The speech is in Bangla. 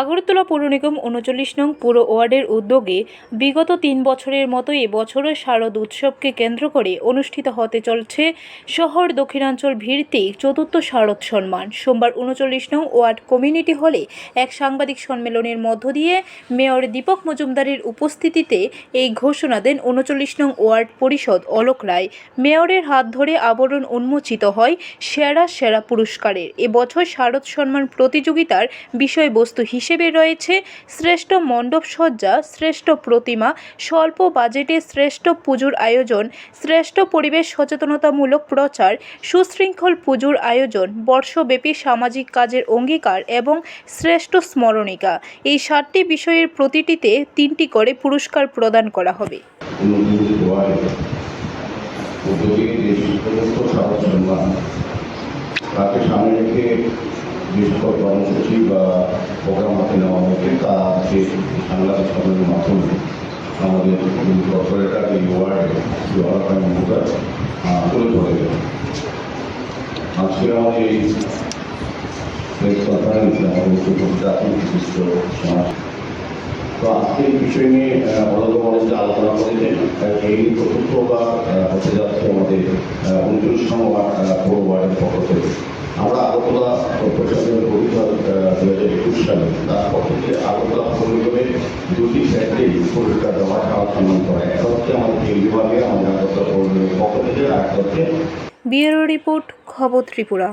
আগরতলা পৌর নিগম উনচল্লিশ নং পুর ওয়ার্ডের উদ্যোগে বিগত তিন বছরের মতো এবছরও শারদ উৎসবকে কেন্দ্র করে অনুষ্ঠিত হতে চলছে শহর দক্ষিণাঞ্চল ভিত্তিক চতুর্থ শারদ সম্মান সোমবার উনচল্লিশ নং ওয়ার্ড কমিউনিটি হলে এক সাংবাদিক সম্মেলনের মধ্য দিয়ে মেয়র দীপক মজুমদারের উপস্থিতিতে এই ঘোষণা দেন উনচল্লিশ নং ওয়ার্ড পরিষদ অলোক রায়। মেয়রের হাত ধরে আবরণ উন্মোচিত হয় সেরা সেরা পুরস্কারের। এবছর শারদ সম্মান প্রতিযোগিতার বিষয়বস্তু হিসেবে রয়েছে শ্রেষ্ঠ মণ্ডপ সজ্জা শ্রেষ্ঠ প্রতিমা, স্বল্প বাজেটে শ্রেষ্ঠ পুজোর আয়োজন, শ্রেষ্ঠ পরিবেশ সচেতনতামূলক প্রচার, সুশৃঙ্খল পুজোর আয়োজন, বর্ষব্যাপী সামাজিক কাজের অঙ্গীকার এবং শ্রেষ্ঠ স্মরণিকা। এই সাতটি বিষয়ের প্রতিটিতে তিনটি করে পুরস্কার প্রদান করা হবে। যে সমস্ত তাকে সামনে রেখে যে সকল কর্মসূচি বা প্রোগ্রাম হাতে নেওয়া হয়েছে তা আজকে সাংবাদিক সম্মেলনের মাধ্যমে আমাদের কর্পোরেটার এই ওয়ার্ডে তুলে ধরে আজকে আমাদের এই প্রেস কনফারেন্সে আমাদের জাতীয় বিশিষ্ট সমাজ। তো আজকে এই বিষয় নিয়ে বড় বড় এই চতুর্থ বা হতে যাচ্ছে আমাদের উনত্রিশতম পৌর ওয়ার্ডের পক্ষ থেকে। আমরা আগরতলা কর্পোরেশনের পরিচয় দু হাজার একুশ সালে তার পক্ষ থেকে আগরতলা দুটি ক্ষেত্রেই পুরস্কার দেওয়া খাওয়া সম্মান করা একটা হচ্ছে আমাদের এই বিভাগে আমাদের আগরতলা পক্ষ থেকে, আর একটা হচ্ছে রিপোর্ট, খবর ত্রিপুরা।